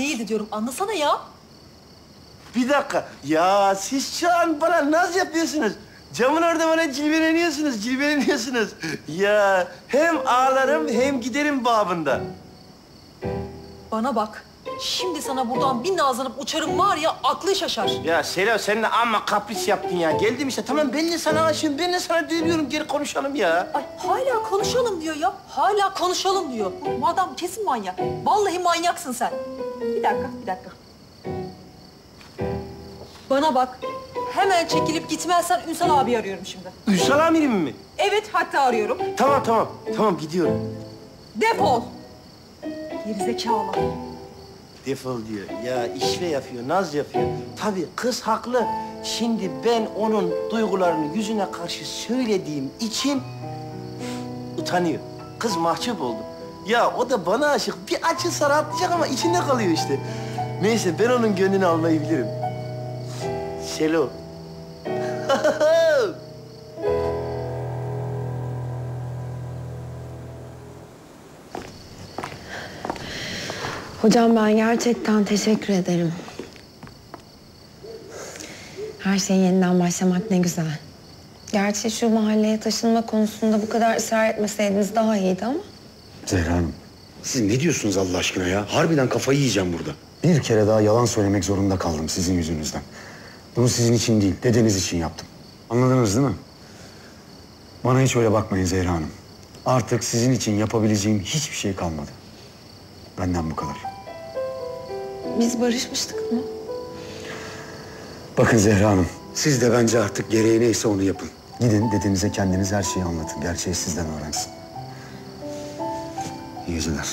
değildi diyorum. Anlasana ya. Bir dakika. Ya siz şu an bana naz yapıyorsunuz. Camın orada bana cilveleniyorsunuz, cilveleniyorsunuz. Ya hem ağlarım hem giderim babında. Bana bak. Şimdi sana buradan bir nazlanıp uçarım var ya aklı şaşar. Ya Selo sen de amma kapris yaptın ya. Geldim işte tamam ben de sana aşığım, ben de sana dönüyorum. Geri konuşalım ya. Ay hala konuşalım diyor ya. Hala konuşalım diyor. Bu adam kesin manyak. Vallahi manyaksın sen. Bir dakika, bir dakika. Bana bak. Hemen çekilip gitmezsen Ünsal abi arıyorum şimdi. Ünsal amirim mi? Evet, hatta arıyorum. Tamam tamam, tamam gidiyorum. Defol. Gerizekalı. Defol diyor. Ya işve yapıyor, naz yapıyor. Tabii kız haklı. Şimdi ben onun duygularını yüzüne karşı söylediğim için utanıyor. Kız mahcup oldu. Ya o da bana aşık. Bir açılsa rahatlayacak ama içinde kalıyor işte. Neyse ben onun gönlünü almayı bilirim. Selo. Hocam ben gerçekten teşekkür ederim. Her şeyi yeniden başlamak ne güzel. Gerçi şu mahalleye taşınma konusunda bu kadar ısrar etmeseydiniz daha iyiydi ama. Zehra Hanım, siz ne diyorsunuz Allah aşkına ya? Harbiden kafayı yiyeceğim burada. Bir kere daha yalan söylemek zorunda kaldım sizin yüzünüzden. Bunu sizin için değil, dedeniz için yaptım. Anladınız değil mi? Bana hiç öyle bakmayın Zehra Hanım. Artık sizin için yapabileceğim hiçbir şey kalmadı. Benden bu kadar. Biz barışmıştık mı? Bakın Zehra Hanım, siz de bence artık gereği neyse onu yapın. Gidin dedenize kendiniz her şeyi anlatın. Gerçeği sizden öğrensin. İyi geceler.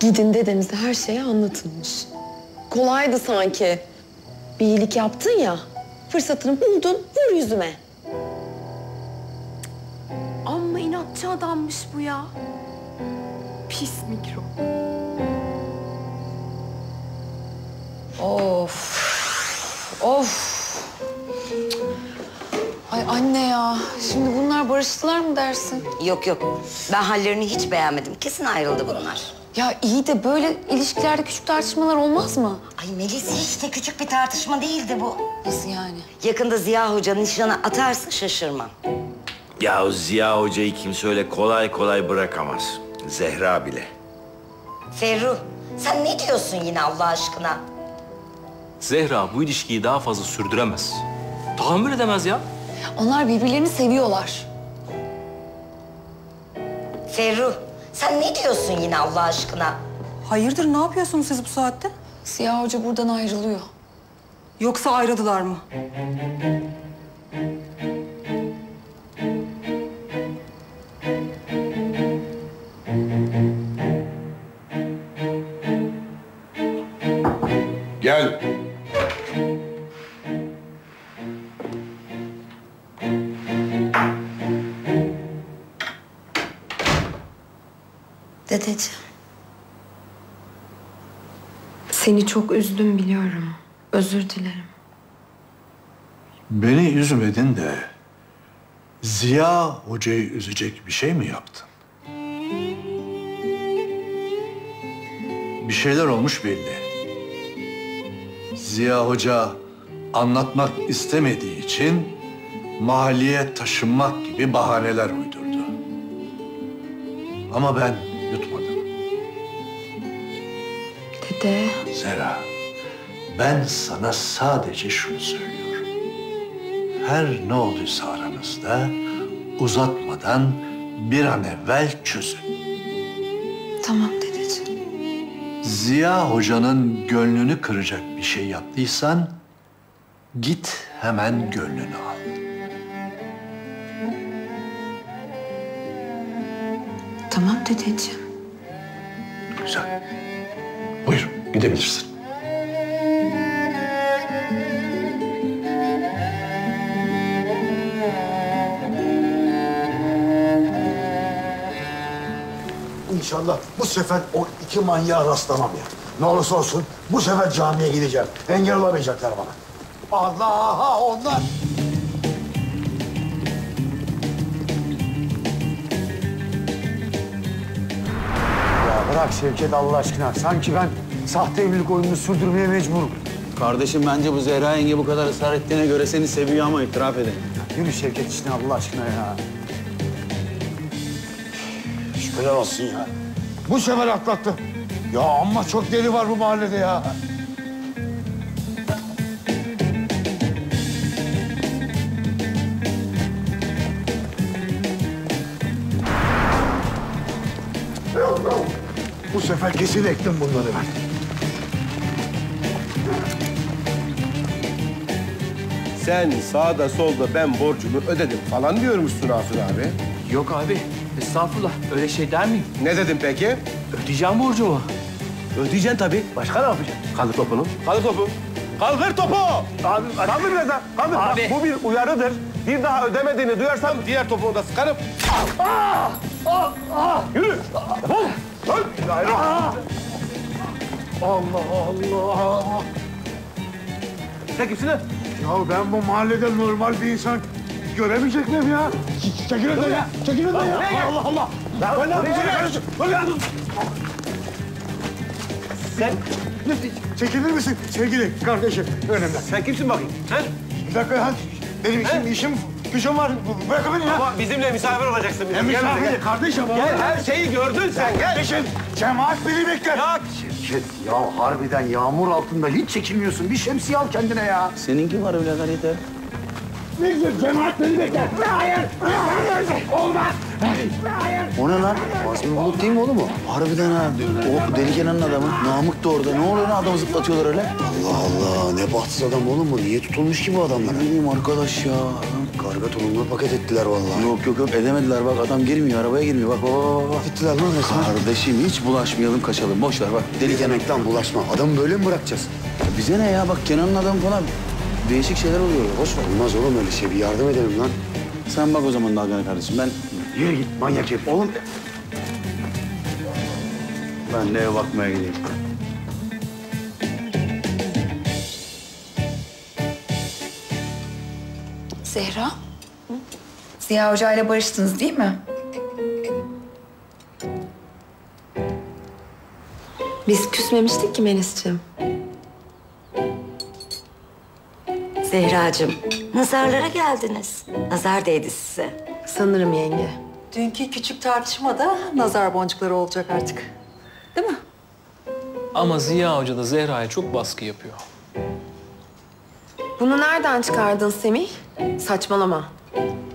Gidin dedenize her şeyi anlatılmış. Kolaydı sanki. Bir iyilik yaptın ya, fırsatını buldun, vur yüzüme. İnatçı adammış bu ya. Pis mikro. Of. Of. Ay anne ya. Şimdi bunlar barıştılar mı dersin? Yok yok. Ben hallerini hiç beğenmedim. Kesin ayrıldı bunlar. Ya iyi de böyle ilişkilerde küçük tartışmalar olmaz mı? Ay Melis hiç de küçük bir tartışma değildi bu. Nasıl yani? Yakında Ziya Hoca nişana atarsın şaşırmam. Ya Ziya Hoca'yı kimse öyle kolay kolay bırakamaz. Zehra bile. Ferruh sen ne diyorsun yine Allah aşkına? Zehra bu ilişkiyi daha fazla sürdüremez. Tahammül edemez ya. Onlar birbirlerini seviyorlar. Ferruh sen ne diyorsun yine Allah aşkına? Hayırdır, ne yapıyorsunuz siz bu saatte? Siyah Hoca buradan ayrılıyor. Yoksa ayrıldılar mı? Gel. Dedeciğim. Seni çok üzdüm biliyorum. Özür dilerim. Beni üzmedin de Ziya Hoca'yı üzecek bir şey mi yaptın? Bir şeyler olmuş belli. Ziya Hoca anlatmak istemediği için mahalleye taşınmak gibi bahaneler uydurdu. Ama ben yutmadım. Dede. Zera, ben sana sadece şunu söylüyorum. Her ne olduysa aranızda uzatmadan bir an evvel çözün. Ziya Hoca'nın gönlünü kıracak bir şey yaptıysan git hemen gönlünü al. Tamam dedeciğim. Güzel. Buyur gidebilirsin. İnşallah bu sefer o iki manyağa rastlamam ya. Ne olursa olsun bu sefer camiye gideceğim. Engel olamayacaklar bana. Allah'a onlar. Bırak Şevket Allah aşkına. Sanki ben sahte evlilik oyununu sürdürmeye mecburum. Kardeşim bence bu Zehra yenge bu kadar ısrar ettiğine göre seni seviyor ama itiraf edin. Yürü Şevket işine Allah aşkına ya. Şükürler olsun ya. Bu sefer atlattı. Ya amma çok deli var bu mahallede ya. Bu sefer kesin ektim bunları ben. Sen sağda solda ben borcumu ödedim falan diyormuşsun Afur abi. Yok abi. Estağfurullah. Öyle şey der miyim? Ne dedim peki? Ödeyeceğim borcumu. Ödeyeceksin tabii. Başka ne yapacaksın? Kaldır topunu. Kaldır topu. Kaldır topu! Abi, kaldır biraz daha. Kaldır. Abi. Bak, bu bir uyarıdır. Bir daha ödemediğini duyarsam diğer topuğunu da sıkarım. Ah! Ah! Ah! Yürü! Defol! Dön! Allah Allah! Sen kimsin lan? Ya ben bu mahallede normal bir insan göremeyecek miyim ya? Çekil önden ya! Çekil önden ya! Allah Allah! Ben ne yapacağım kardeşim? Böyle Sen, Çekilir misin sevgili kardeşim önümden? sen kimsin bakayım? Sen? Bir dakika ya. Benim işim, işim, gücüm var. Bırakın beni ya. Ama bizimle misafir olacaksın. Bizim. Gel buraya, misafiri gel. kardeşim? Gel her şeyi gördün sen gel. Kardeşim, cemaat beni bekler. Ya Şevket, ya harbiden yağmur altında hiç çekilmiyorsun. Bir şemsiye al kendine ya. Seninki var birader yeter. Ne güzel, cemaat beni bekler. Hayır, hayır, olmaz. Hayır. O ne lan? Azmi Bulut değil mi oğlum o? Harbiden ha. O deli Kenan'ın adamı. Namık da orada. Ne oluyor lan adamı zıplatıyorlar öyle? Allah Allah. Ne bahtsız adam oğlum bu. Niye tutulmuş ki bu adamlar? Ne bileyim arkadaş ya. Karga tulumla paket ettiler vallahi. Yok yok yok edemediler bak. Adam girmiyor. Arabaya girmiyor. Bak bak bak. bak. Gittiler lan resmen. Kardeşim hiç bulaşmayalım kaçalım. Boş ver bak. Deli Kenan. Demekten bulaşma. Adamı böyle mi bırakacağız? Bize ne ya? Bak Kenan'ın adamı falan. Değişik şeyler oluyor. Boş ver. Olmaz oğlum öyle şey. Bir yardım edelim lan. Sen bak o zaman Dalgana kardeşim. Ben Yürü git manyak herif. Oğlum ben de eve bakmaya gideyim. Zehra. Ziya Hoca ile barıştınız değil mi? Biz küsmemiştik ki Melis'ciğim. Zehracığım, nazarlara geldiniz. Nazar değdi size. Sanırım yenge. Dünkü küçük tartışmada nazar boncukları olacak artık. Değil mi? Ama Ziya Hoca da Zehra'ya çok baskı yapıyor. Bunu nereden çıkardın Semih? Saçmalama.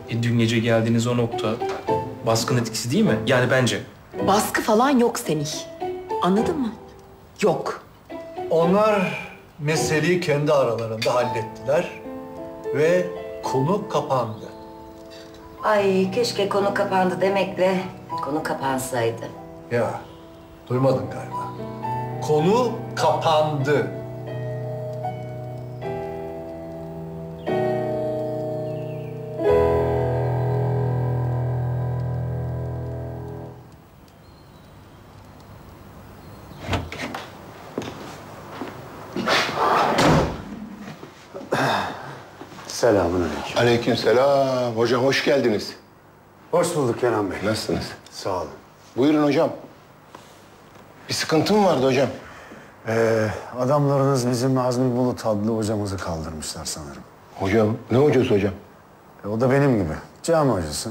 E, dün gece geldiğiniz o nokta baskın etkisi değil mi? Yani bence. Baskı falan yok Semih. Anladın mı? Yok. Onlar meseleyi kendi aralarında hallettiler ve konu kapandı. Ay keşke konu kapandı demekle konu kapansaydı. Ya, duymadın galiba. Konu kapandı. Selamun aleyküm. Aleykümselam. Hocam hoş geldiniz. Hoş bulduk Kenan Bey. Nasılsınız? Sağ olun. Buyurun hocam. Bir sıkıntı mı vardı hocam? Ee, adamlarınız bizim Azmi Bulut adlı hocamızı kaldırmışlar sanırım. Hocam ne hocası hocam? E, o da benim gibi. Cami hocası.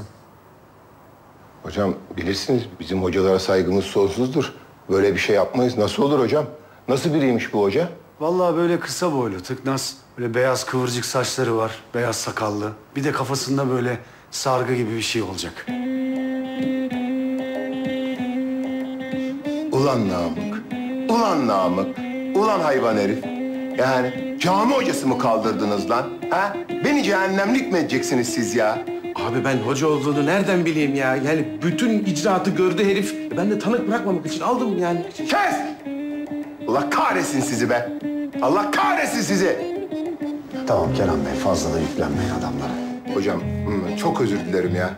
Hocam bilirsiniz bizim hocalara saygımız sonsuzdur. Böyle bir şey yapmayız. Nasıl olur hocam? Nasıl biriymiş bu hoca? Vallahi böyle kısa boylu, tıknaz. Böyle beyaz kıvırcık saçları var, beyaz sakallı. Bir de kafasında böyle sargı gibi bir şey olacak. Ulan Namık. Ulan Namık. Ulan hayvan herif. Yani cami hocası mı kaldırdınız lan? Ha? Beni cehennemlik mi edeceksiniz siz ya? Abi ben hoca olduğunu nereden bileyim ya? Yani bütün icraatı gördü herif. Ben de tanık bırakmamak için aldım yani. Kes! Allah kahretsin sizi be. Allah kahretsin sizi. Tamam Kenan Bey, fazla da yüklenmeyin adamlara. Hocam hmm, çok özür dilerim ya.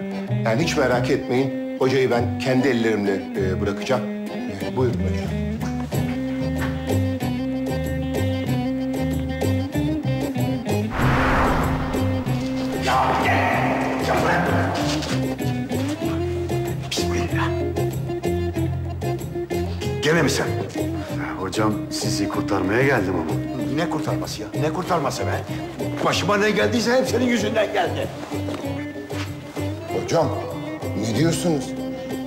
Yani hiç merak etmeyin. Hocayı ben kendi ellerimle e, bırakacağım. E, buyurun hocam. Gene mi sen? Hocam sizi kurtarmaya geldim ama. Ne kurtarması ya? Ne kurtarması be? Başıma ne geldiyse hep senin yüzünden geldi. Hocam ne diyorsunuz?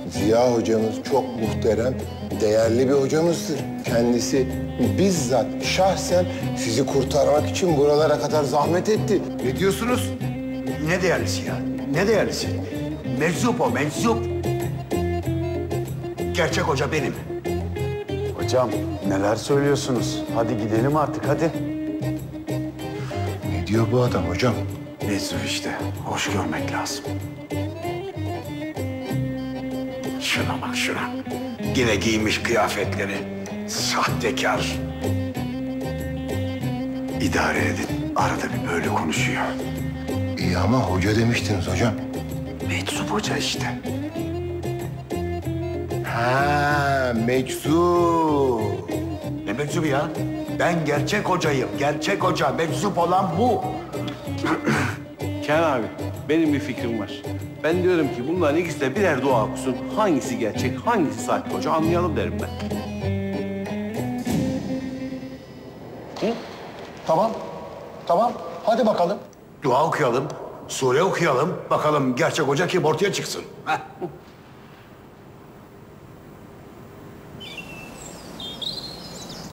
Ziya hocamız çok muhterem, değerli bir hocamızdır. Kendisi bizzat şahsen sizi kurtarmak için buralara kadar zahmet etti. Ne diyorsunuz? Ne değerlisi ya? Ne değerlisi? Meczup o, meczup. Gerçek hoca benim. Hocam neler söylüyorsunuz? Hadi gidelim artık hadi. Ne diyor bu adam hocam? Meczup işte. Hoş görmek lazım. Şuna bak şuna. Yine giymiş kıyafetleri. Sahtekar. İdare edin. Arada bir böyle konuşuyor. İyi ama hoca demiştiniz hocam. Meczup hoca işte. Ha, meczup. Ne meczubu ya? Ben gerçek hocayım. Gerçek hoca. Meczup olan bu. Kenan abi, benim bir fikrim var. Ben diyorum ki bunların ikisi de birer dua okusun. Hangisi gerçek, hangisi sahte hoca anlayalım derim ben. Tamam. Tamam. Hadi bakalım. Dua okuyalım. Sure okuyalım. Bakalım gerçek hoca kim ortaya çıksın. Heh.